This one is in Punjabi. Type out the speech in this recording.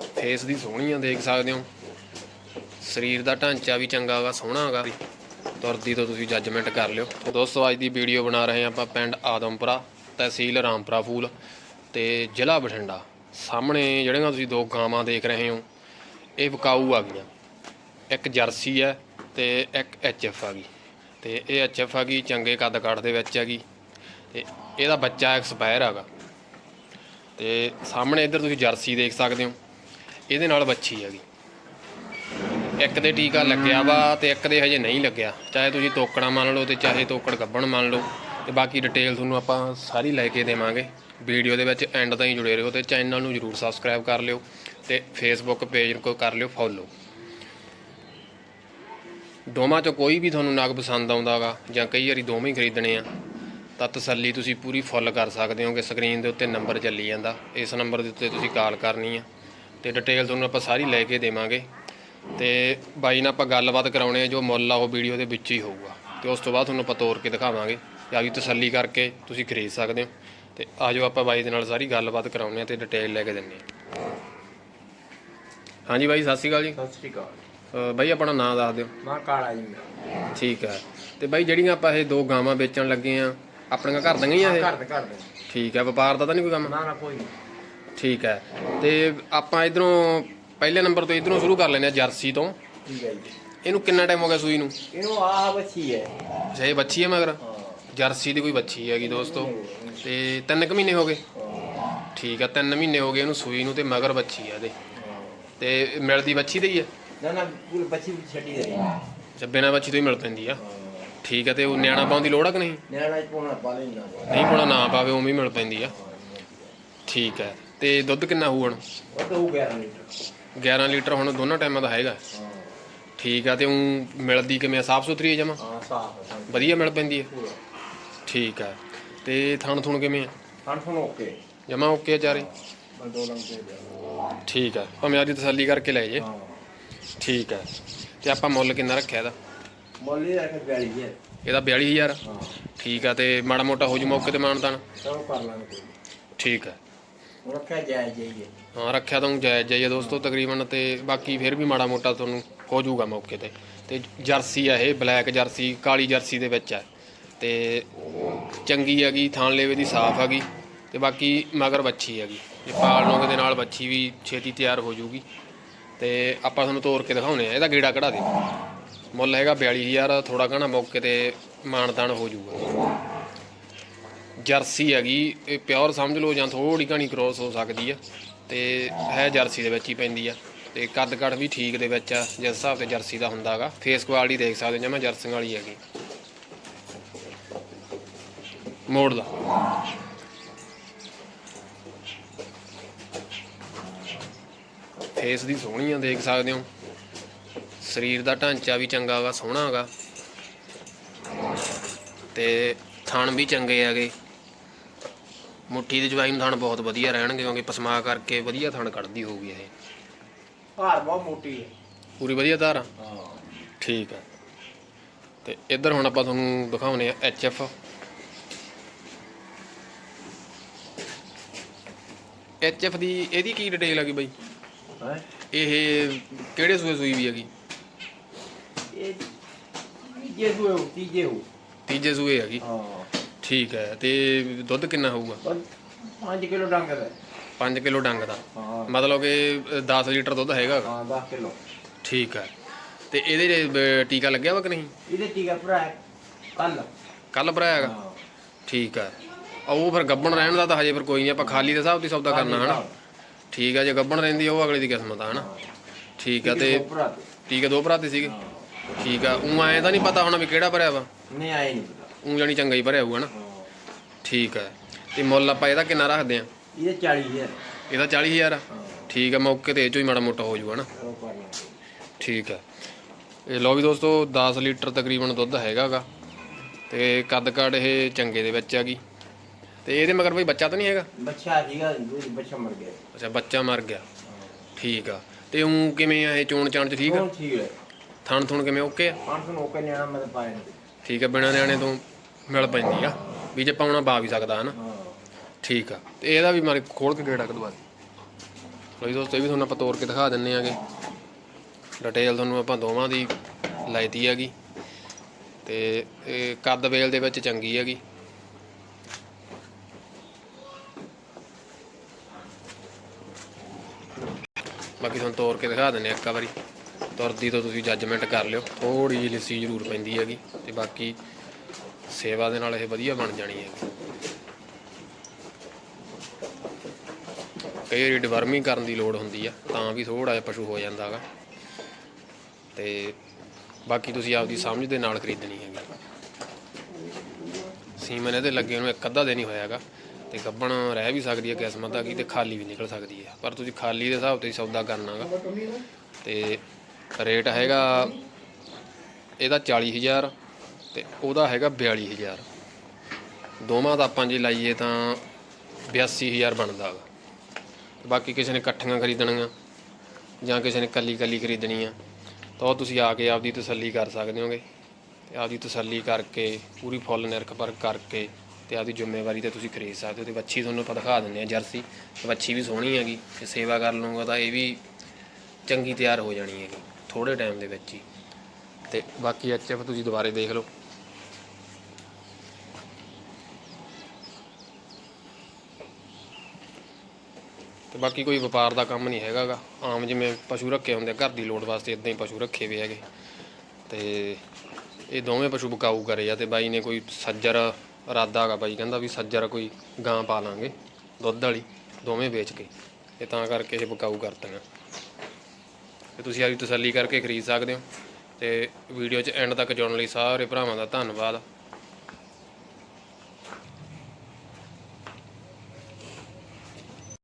ਫੇਸ ਦੀ ਸੋਹਣੀ ਆ ਦੇਖ ਸਕਦੇ ਹੋ। ਸਰੀਰ ਦਾ ਢਾਂਚਾ ਵੀ ਚੰਗਾ ਹੈਗਾ ਸੋਹਣਾ ਹੈਗਾ ਤੁਰਦੀ ਤੋਂ ਤੁਸੀਂ ਜੱਜਮੈਂਟ ਕਰ ਲਿਓ। ਦੋਸਤੋ, ਅੱਜ ਦੀ ਵੀਡੀਓ ਬਣਾ ਰਹੇ ਹਾਂ ਆਪਾਂ ਪਿੰਡ ਆਦਮਪੁਰਾ, ਤਹਿਸੀਲ ਰਾਮਪੁਰਾ ਫੂਲ ਤੇ ਜ਼ਿਲ੍ਹਾ ਬਠਿੰਡਾ। ਸਾਹਮਣੇ ਜਿਹੜੀਆਂ ਤੁਸੀਂ ਦੋ ਗਾਵਾਂ ਦੇਖ ਰਹੇ ਹੋ, ਇਹ ਵਿਕਾਊ ਆ ਗਈਆਂ। ਇੱਕ ਜਰਸੀ ਹੈ ਤੇ ਇੱਕ ਐਚਐਫ ਆ ਗਈ। ਤੇ ਇਹ ਐਚਐਫ ਆ ਗਈ ਚੰਗੇ ਕੱਦ ਕਾਠ ਦੇ ਵਿੱਚ ਹੈਗੀ ਤੇ ਇਹਦਾ ਬੱਚਾ ਐਕਸਪਾਇਰ ਹੈਗਾ ਤੇ ਸਾਹਮਣੇ ਇੱਧਰ ਤੁਸੀਂ ਜਰਸੀ ਦੇਖ ਸਕਦੇ ਹੋ। ਇਹਦੇ ਨਾਲ ਬੱਚੀ ਹੈਗੀ। ਇੱਕ ਦੇ ਟੀਕਾ ਲੱਗਿਆ ਵਾ ਤੇ ਇੱਕ ਦੇ ਹਜੇ ਨਹੀਂ ਲੱਗਿਆ। ਚਾਹੇ ਤੁਸੀਂ ਤੋਕੜਾ ਮੰਨ ਲਓ ਤੇ ਚਾਹੇ ਤੋਕੜ ਗੱਬਣ ਮੰਨ ਲਓ ਤੇ ਬਾਕੀ ਡਿਟੇਲ ਤੁਹਾਨੂੰ ਆਪਾਂ ਸਾਰੀ ਲੈ ਕੇ ਦੇਵਾਂਗੇ। ਵੀਡੀਓ ਦੇ ਵਿੱਚ ਐਂਡ ਤਾਈਂ ਜੁੜੇ ਰਹੋ ਤੇ ਚੈਨਲ ਨੂੰ ਜਰੂਰ ਸਬਸਕ੍ਰਾਈਬ ਕਰ ਲਿਓ ਤੇ ਫੇਸਬੁੱਕ ਪੇਜ ਨੂੰ ਕਰ ਲਿਓ ਫੋਲੋ ਦੋਵਾਂ ਚੋਂ ਕੋਈ ਵੀ ਤੁਹਾਨੂੰ ਨਗ ਪਸੰਦ ਆਉਂਦਾਗਾ ਜਾਂ ਕਈ ਵਾਰੀ ਦੋਵੇਂ ਹੀ ਖਰੀਦਣੇ ਆ, ਤਾਂ ਤਸੱਲੀ ਤੁਸੀਂ ਪੂਰੀ ਫੁੱਲ ਕਰ ਸਕਦੇ ਹੋ ਕਿ ਸਕਰੀਨ ਦੇ ਉੱਤੇ ਨੰਬਰ ਚੱਲੀ ਜਾਂਦਾ। ਇਸ ਨੰਬਰ ਦੇ ਉੱਤੇ ਤੁਸੀਂ ਕਾਲ ਕਰਨੀ ਆ। ਤੇ ਡਿਟੇਲ ਤੁਹਾਨੂੰ ਆਪਾਂ ਸਾਰੀ ਲੈ ਕੇ ਦੇਵਾਂਗੇ। ਤੇ ਬਾਈ ਨਾਲ ਆਪਾਂ ਗੱਲਬਾਤ ਕਰਾਉਣੇ ਆ ਜੋ ਮੁੱਲ ਆ ਉਹ ਵੀਡੀਓ ਦੇ ਵਿੱਚ ਹੀ ਹੋਊਗਾ। ਤੇ ਉਸ ਤੋਂ ਬਾਅਦ ਤੁਹਾਨੂੰ ਆਪਾਂ ਤੋਰ ਕੇ ਦਿਖਾਵਾਂਗੇ ਤੇ ਆਪਦੀ ਤਸੱਲੀ ਕਰਕੇ ਤੁਸੀਂ ਖਰੀਦ ਸਕਦੇ ਹੋ। ਤੇ ਆਜੋ ਆਪਾਂ ਬਾਈ ਦੇ ਨਾਲ ਸਾਰੀ ਗੱਲਬਾਤ ਕਰਾਉਣੇ ਆ ਤੇ ਡਿਟੇਲ ਲੈ ਕੇ ਦਿੰਨੇ ਆ। ਹਾਂਜੀ ਬਾਈ ਸਤਿ ਸ਼੍ਰੀ ਅਕਾਲ ਜੀ। ਸਤਿ ਸ਼੍ਰੀ ਅਕਾਲ। ਬਾਈ ਆਪਣਾ ਨਾਮ ਦੱਸ ਦਿਓ। ਮੈਂ ਕਾਲਾ ਜੀ। ਠੀਕ ਹੈ ਤੇ ਬਾਈ ਜਿਹੜੀਆਂ ਆਪਾਂ ਇਹ ਦੋ ਗਾਵਾਂ ਵੇਚਣ ਲੱਗੇ ਆ ਆਪਣੀਆਂ ਘਰ ਦੀਆਂ ਹੀ ਆ ਇਹ? ਘਰ ਦੇ ਘਰ ਦੇ ਠੀਕ ਹੈ ਵਪਾਰ ਦਾ ਤਾਂ ਨਹੀਂ ਕੋਈ ਕੰਮ? ਨਾ ਨਾ ਕੋਈ ਨਹੀਂ। ਠੀਕ ਹੈ। ਤੇ ਆਪਾਂ ਇਧਰੋਂ ਪਹਿਲੇ ਨੰਬਰ ਤੋਂ ਇਧਰੋਂ ਸ਼ੁਰੂ ਕਰ ਲੈਂਦੇ ਆ ਜਰਸੀ ਤੋਂ। ਠੀਕ ਹੈ ਜੀ। ਇਹਨੂੰ ਕਿੰਨਾ ਟਾਈਮ ਹੋ ਗਿਆ ਸੂਈ ਨੂੰ? ਇਹਨੂੰ ਆਹ ਬੱਚੀ ਹੈ। ਅੱਛਾ ਇਹ ਬੱਚੀ ਹੈ ਮਗਰ? ਜਰਸੀ ਦੀ ਕੋਈ ਬੱਚੀ ਹੈਗੀ ਦੋਸਤੋ। ਤੇ ਤਿੰਨ ਕੁ ਮਹੀਨੇ ਹੋ ਗਏ? ਠੀਕ ਹੈ ਤਿੰਨ ਮਹੀਨੇ ਹੋ ਗਏ ਇਹਨੂੰ ਸੂਈ ਨੂੰ ਤੇ ਮਗਰ ਬੱਚੀ ਹੈ ਇਹਦੇ। ਤੇ ਮਿਲਦੀ ਬੱਚੀ ਦੇ ਹੀ ਹੈ? ਨਾ ਨਾ ਪੂਰੀ ਬੱਚੀ ਵੀ ਛੱਡੀ ਦੇ ਅੱਛਾ ਬਿਨਾਂ ਬੱਚੀ ਤੋਂ ਹੀ ਮਿਲ ਪੈਂਦੀ ਆ। ਠੀਕ ਹੈ ਤੇ ਉਹ ਨਿਆਣਾ ਪਾਉਣ ਦੀ ਲੋੜ ਆ ਕਿ ਨਹੀਂ? ਨਿਆਣਾ ਪੋਣਾ ਪਾ ਲੈਣਾ ਨਹੀਂ ਪਾਉਣਾ ਨਾ ਪਾਵੇ ਉਵੇਂ ਹੀ ਮਿਲ ਪੈਂਦੀ ਆ। ਠੀਕ ਹੈ। ਤੇ ਦੁੱਧ ਕਿੰਨਾ ਹੋਊ ਹੁਣ? ਹੋ ਗਿਆ ਲੀਟਰ। 11 ਲੀਟਰ ਹੁਣ ਦੋਨਾਂ ਟਾਈਮਾਂ ਦਾ ਹੈਗਾ। ਹਾਂ। ਠੀਕ ਆ ਤੇ ਉਹ ਮਿਲਦੀ ਕਿਵੇਂ ਆ? ਸਾਫ਼ ਸੁਥਰੀ ਹੈ ਜਮਾ? ਹਾਂ ਸਾਫ਼ ਹੈ ਵਧੀਆ ਮਿਲ ਪੈਂਦੀ ਹੈ ਪੂਰਾ। ਠੀਕ ਆ ਤੇ ਥਣ ਥੁਣ ਕਿਵੇਂ ਆ? ਹਣ ਫੋਨ ਓਕੇ। ਜਮਾ ਓਕੇ ਆ ਚਾਰੇ? ਮੈਂ ਦੋ ਲੰਗ ਦੇ ਦਿਆ ਠੀਕ ਆ ਭਾਵੇਂ ਆਦੀ ਤਸੱਲੀ ਕਰਕੇ ਲੈ ਜੇ। ਹਾਂ। ਠੀਕ ਆ ਤੇ ਆਪਾਂ ਮੁੱਲ ਕਿੰਨਾ ਰੱਖਿਆ ਇਹਦਾ? ਮੋਲੀ ਰੱਖ ਗਾਲੀ ਹੈ ਇਹਦਾ 42000 ਹਾਂ। ਠੀਕ ਆ ਤੇ ਮਾੜਾ ਮੋਟਾ ਹੋ ਜੂ ਮੌਕੇ ਤੇ ਮਾਨਤਾਨ? ਚਲੋ ਕਰ ਲਾਂਗੇ। ਠੀਕ ਆ। ਹੁਣ ਰੱਖਿਆ ਜਾਇ ਜਾਈਏ ਹਾਂ, ਰੱਖਿਆ ਤਾਂ ਜਾਇਜ਼ ਜਾਈਏ ਦੋਸਤੋ, ਤਕਰੀਬਨ ਤੇ ਬਾਕੀ ਫਿਰ ਵੀ ਮਾੜਾ ਮੋਟਾ ਤੁਹਾਨੂੰ ਹੋ ਜਾਊਗਾ ਮੌਕੇ ਤੇ। ਤੇ ਜਰਸੀ ਆ ਇਹ, ਬਲੈਕ ਜਰਸੀ, ਕਾਲੀ ਜਰਸੀ ਦੇ ਵਿੱਚ ਆ। ਤੇ ਚੰਗੀ ਹੈਗੀ ਥਾਣ ਲੇਵੇ ਦੀ ਸਾਫ਼ ਹੈਗੀ, ਤੇ ਬਾਕੀ ਮਗਰ ਬੱਚੀ ਹੈਗੀ। ਜੇ ਪਾਲ ਲਓਗੇ ਦੇ ਨਾਲ ਬੱਚੀ ਵੀ ਛੇਤੀ ਤਿਆਰ ਹੋ ਜਾਊਗੀ। ਤੇ ਆਪਾਂ ਤੁਹਾਨੂੰ ਤੋਰ ਕੇ ਦਿਖਾਉਨੇ ਆ ਇਹਦਾ ਗੇੜਾ ਕਢਾ ਦੇ। ਮੁੱਲ ਹੈਗਾ 42000 ਥੋੜਾ ਘਣਾ ਮੌਕੇ ਤੇ ਮਾਨਤਾਨ ਹੋ ਜਾਊਗਾ। ਜਰਸੀ ਹੈਗੀ, ਇਹ ਪਿਓਰ ਸਮਝ ਲਓ ਜਾਂ ਥੋੜੀ ਘਣੀ ਕ੍ਰੋਸ ਹੋ ਸਕਦੀ ਆ, ਤੇ ਹੈ ਜਰਸੀ ਦੇ ਵਿੱਚ ਹੀ ਪੈਂਦੀ ਆ, ਤੇ ਕੱਦ ਕੱਦ ਵੀ ਠੀਕ ਦੇ ਵਿੱਚ ਆ, ਜਿਸ ਹਿਸਾਬ ਤੇ ਜਰਸੀ ਦਾ ਹੁੰਦਾਗਾ ਫੇਸ ਕੁਆਲਿਟੀ ਦੇਖ ਸਕਦੇ ਹੋ, ਜਿਵੇਂ ਜਰਸੀਆਂ ਵਾਲੀ ਹੈਗੀ। ਮੋੜ ਦਾ ਫੇਸ ਦੀ ਸੋਹਣੀ ਆ, ਦੇਖ ਸਕਦੇ ਹੋ। ਸਰੀਰ ਦਾ ਢਾਂਚਾ ਵੀ ਚੰਗਾ ਹੈਗਾ ਸੋਹਣਾ ਹੈਗਾ ਤੇ ਥਣ ਵੀ ਚੰਗੇ ਹੈਗੇ। ਮੁੱਠੀ ਦੀ ਜਵਾਈ ਨੂੰ ਥਣ ਬਹੁਤ ਵਧੀਆ ਰਹਿਣਗੇ ਕਿਉਂਕਿ ਪਸਮਾ ਕਰਕੇ ਵਧੀਆ ਥਣ ਕੱਢਦੀ ਹੋਊਗੀ ਇਹ। ਭਾਰ ਬਹੁਤ ਮੋਟੀ ਹੈ। ਪੂਰੀ ਵਧੀਆ ਧਾਰ ਆ? ਹਾਂ। ਠੀਕ ਆ। ਤੇ ਇੱਧਰ ਹੁਣ ਆਪਾਂ ਤੁਹਾਨੂੰ ਦਿਖਾਉਨੇ ਆ ਐਫ ਐਫ ਦੀ ਇਹਦੀ ਕੀ ਡਿਟੇਲ ਹੈਗੀ ਬਾਈ? ਹੈ? ਇਹ ਕਿਹੜੇ ਸੂਏ ਸੂਈ ਵੀ ਹੈਗੀ? ਇਹ ਤੀਜੇ ਹੋਏ ਤੀਜੇ ਹੋ ਤੀਜੇ ਸੂਏ ਹੈਗੀ। ਹਾਂ। ਠੀਕ ਹੈ ਤੇ ਦੁੱਧ ਕਿੰਨਾ ਹੋਊਗਾ? ਬਸ 5 ਕਿਲੋ ਡੰਗ ਦਾ। 5 ਕਿਲੋ ਡੰਗ ਦਾ। ਹਾਂ। ਮਤਲਬ ਕਿ 10 ਲੀਟਰ ਦੁੱਧ ਹੈਗਾ। ਹਾਂ 10 ਕਿਲੋ। ਠੀਕ ਹੈ। ਤੇ ਇਹਦੇ ਅਹ, ਟੀਕਾ ਲੱਗਿਆ ਵਾ ਕਿ ਨਹੀਂ? ਇਹਦੇ ਟੀਕਾ ਭਰਾ ਕੱਲ। ਕੱਲ ਭਰਾਇਆ ਹੈਗਾ? ਹਾਂ। ਠੀਕ ਹੈ। ਆ ਉਹ ਫਿਰ ਗੱਬਣ ਰਹਿਣ ਦਾ ਤਾਂ ਹਜੇ ਫਿਰ ਕੋਈ ਨਹੀਂ ਆਪਾਂ ਖਾਲੀ ਦੇ ਹਿਸਾਬ ਦੀ ਸੌਦਾ ਕਰਨਾ ਹਨਾ? ਠੀਕ ਹੈ ਜੇ ਗੱਬਣ ਰਹਿੰਦੀ ਆ, ਉਹ ਅਗਲੇ ਦੀ ਕਿਸਮਤ ਆ ਹਨਾ? ਠੀਕ ਹੈ ਤੇ ਠੀਕ ਹੈ ਦੋ ਭਰਾ ਤੇ ਸੀਗੇ? ਠੀਕ ਆ ਉਹ ਐਂ ਤਾਂ ਨਹੀਂ ਪਤਾ ਹੋਣਾ ਵੀ ਕਿਹੜਾ ਭਰਿਆ ਵਾ? ਨਹੀਂ ਆਏ ਨਹੀਂ ਪਤਾ। ਉਹ ਜਾਨੀ ਚੰਗਾ ਹੀ ਭਰਿਆ ਹੋਊਗਾ ਨਾ ਠੀਕ ਹੈ। ਤੇ ਮੁੱਲ ਆਪਾਂ ਇਹਦਾ ਕਿੰਨਾ ਰੱਖਦੇ ਆ ਇਹਦੇ 40 ਹੈ ਇਹਦਾ 40000 ਆ? ਠੀਕ ਹੈ ਮੌਕੇ ਤੇ ਇਹ ਚੋਂ ਹੀ ਮਾੜਾ ਮੋਟਾ ਹੋ ਜਾਊਗਾ ਨਾ। ਉਹ ਕਰ ਲਾਂਗੇ ਠੀਕ ਹੈ। ਇਹ ਲਓ ਵੀ ਦੋਸਤੋ 10 ਲੀਟਰ ਤਕਰੀਬਨ ਦੁੱਧ ਹੈਗਾਗਾ। ਤੇ ਕੱਦ ਕਾਠ ਇਹ ਚੰਗੇ ਦੇ ਵਿੱਚ ਹੈਗੀ। ਤੇ ਇਹਦੇ ਮਗਰ ਬਈ ਬੱਚਾ ਤਾਂ ਨਹੀਂ ਹੈਗਾ? ਬੱਚਾ ਸੀਗਾ ਦੂਜੀ ਬੱਚਾ ਮਰ ਗਿਆ। ਅੱਛਾ ਬੱਚਾ ਮਰ ਗਿਆ। ਠੀਕ ਆ। ਤੇ ਉਹ ਕਿਵੇਂ ਆ ਇਹ ਚੋਣ ਚਾਣ ਚ ਠੀਕ ਆ? ਠੀਕ ਹੈ ਥਣ ਥੁਣ ਕਿਵੇਂ ਓਕੇ ਆ? 500 ਨੋਕੇ ਨਿਆਣਾ ਮੈਂ ਤਾਂ ਪਾਇਆ ਨਹੀਂ ਠੀਕ ਆ ਬਿਨਾਂ ਨਿਆਣੇ ਤੋਂ ਮਿਲ ਪੈਂਦੀ ਆ। ਵੀ ਜੇ ਪਾਉਣਾ ਪਾ ਵੀ ਸਕਦਾ ਹਨਾ? ਹਾਂ। ਠੀਕ ਆ। ਤੇ ਇਹਦਾ ਵੀ ਮਾਰੇ ਖੋਲ ਕੇ ਗੇੜਾ ਕਦਵਾ ਦੇ। ਬਈ ਦੋਸਤੋ ਇਹ ਵੀ ਤੁਹਾਨੂੰ ਆਪਾਂ ਤੋੜ ਕੇ ਦਿਖਾ ਦਿੰਨੇ ਆਗੇ। ਡਿਟੇਲ ਤੁਹਾਨੂੰ ਆਪਾਂ ਦੋਵਾਂ ਦੀ ਲਾਈਤੀ ਹੈਗੀ। ਤੇ ਇਹ ਕੱਦ ਵੇਲ ਦੇ ਵਿੱਚ ਚੰਗੀ ਹੈਗੀ। ਬਾਕੀ ਤੁਹਾਨੂੰ ਤੋੜ ਕੇ ਦਿਖਾ ਦਿੰਨੇ ਆ ਇੱਕ ਵਾਰੀ। ਤੁਰਦੀ ਤੋਂ ਤੁਸੀਂ ਜੱਜਮੈਂਟ ਕਰ ਲਿਓ। ਥੋੜੀ ਜਿਹੀ ਲਿੱਸੀ ਜ਼ਰੂਰ ਪੈਂਦੀ ਹੈਗੀ। ਤੇ ਬਾਕੀ ਸੇਵਾ ਦੇ ਨਾਲ ਇਹ ਵਧੀਆ ਬਣ ਜਾਣੀ ਹੈ। ਕਈ ਵਾਰੀ ਡਿਵਰਮਿੰਗ ਕਰਨ ਦੀ ਲੋੜ ਹੁੰਦੀ ਆ, ਤਾਂ ਵੀ ਥੋੜਾ ਜਿਹਾ ਪਸ਼ੂ ਹੋ ਜਾਂਦਾ ਹੈਗਾ। ਤੇ ਬਾਕੀ ਤੁਸੀਂ ਆਪਦੀ ਸਮਝ ਦੇ ਨਾਲ ਖਰੀਦਣੀ ਹੈਗੀ। ਸੀਮਨ ਇਹਦੇ ਲੱਗੇ ਨੂੰ ਇੱਕ ਅੱਧਾ ਦਿਨ ਹੀ ਹੋਇਆਗਾ ਤੇ ਗੱਬਣ ਰਹਿ ਵੀ ਸਕਦੀ ਹੈ ਕਿਸਮਤ ਦਾ ਕੀ ਤੇ ਖਾਲੀ ਵੀ ਨਿਕਲ ਸਕਦੀ ਹੈ। ਪਰ ਤੁਸੀਂ ਖਾਲੀ ਦੇ ਹਿਸਾਬ ਤੇ ਹੀ ਸੌਦਾ ਕਰਨਾਗਾ ਤੇ ਰੇਟ ਹੈਗਾ, ਇਹਦਾ 40000 ਤੇ ਉਹਦਾ ਹੈਗਾ 42000 ਦੋਵਾਂ ਦਾ ਆਪਾਂ ਜੇ ਲਾਈਏ ਤਾਂ 82000 ਬਣਦਾ ਹੈਗਾ ਬਾਕੀ ਕਿਸੇ ਨੇ ਇਕੱਠੀਆਂ ਖਰੀਦਣੀਆਂ ਜਾਂ ਕਿਸੇ ਨੇ ਕੱਲੀ ਕੱਲੀ ਖਰੀਦਣੀ ਆ ਤਾਂ ਉਹ ਤੁਸੀਂ ਆ ਕੇ ਆਪਦੀ ਤਸੱਲੀ ਕਰ ਸਕਦੇ ਹੋਗੇ ਤੇ ਆਪਦੀ ਤਸੱਲੀ ਕਰਕੇ, ਪੂਰੀ ਫੁੱਲ ਨਿਰਖ ਪਰਖ ਕਰਕੇ ਤੇ ਆਪਦੀ ਜ਼ਿੰਮੇਵਾਰੀ ਤੇ ਤੁਸੀਂ ਖਰੀਦ ਸਕਦੇ ਹੋ। ਤੇ ਵੱਛੀ ਤੁਹਾਨੂੰ ਆਪਾਂ ਦਿਖਾ ਦਿੰਦੇ ਆ ਜਰਸੀ। ਵੱਛੀ ਵੀ ਸੋਹਣੀ ਹੈਗੀ ਤੇ ਸੇਵਾ ਕਰ ਲਵਾਂਗਾ ਤਾਂ ਇਹ ਵੀ ਚੰਗੀ ਤਿਆਰ ਹੋ ਜਾਣੀ ਹੈਗੀ ਥੋੜੇ ਟਾਈਮ ਦੇ ਵਿੱਚ ਹੀ। ਤੇ ਬਾਕੀ ਐਚਐਫ ਤੁਸੀਂ ਦੁਬਾਰੇ ਦੇਖ ਲਓ। ਬਾਕੀ ਕੋਈ ਵਪਾਰ ਦਾ ਕੰਮ ਨਹੀਂ ਹੈਗਾਗਾ। ਆਮ ਜਿਵੇਂ ਪਸ਼ੂ ਰੱਖੇ ਹੁੰਦੇ ਆ, ਘਰ ਦੀ ਲੋੜ ਵਾਸਤੇ ਇਦਾਂ ਹੀ ਪਸ਼ੂ ਰੱਖੇ ਹੋਏ ਹੈਗੇ। ਤੇ ਇਹ ਦੋਵੇਂ ਪਸ਼ੂ ਬਕਾਊ ਕਰੇ ਆ ਤੇ ਬਾਈ ਨੇ ਕੋਈ ਸੱਜਰ ਇਰਾਦਾ ਹੈਗਾ ਬਾਈ ਕਹਿੰਦਾ ਵੀ ਸੱਜਰ ਕੋਈ ਗਾਂ ਪਾ ਲਾਂਗੇ ਦੁੱਧ ਵਾਲੀ ਦੋਵੇਂ ਵੇਚ ਕੇ। ਤੇ ਤਾਂ ਕਰਕੇ ਇਹ ਬਕਾਊ ਕਰਤੀਆਂ ਤੇ ਤੁਸੀਂ ਆਪਦੀ ਤਸੱਲੀ ਕਰਕੇ ਖਰੀਦ ਸਕਦੇ ਹੋ। ਤੇ ਵੀਡੀਓ 'ਚ ਐਂਡ ਤੱਕ ਜੁੜਨ ਲਈ ਸਾਰੇ ਭਰਾਵਾਂ ਦਾ ਧੰਨਵਾਦ।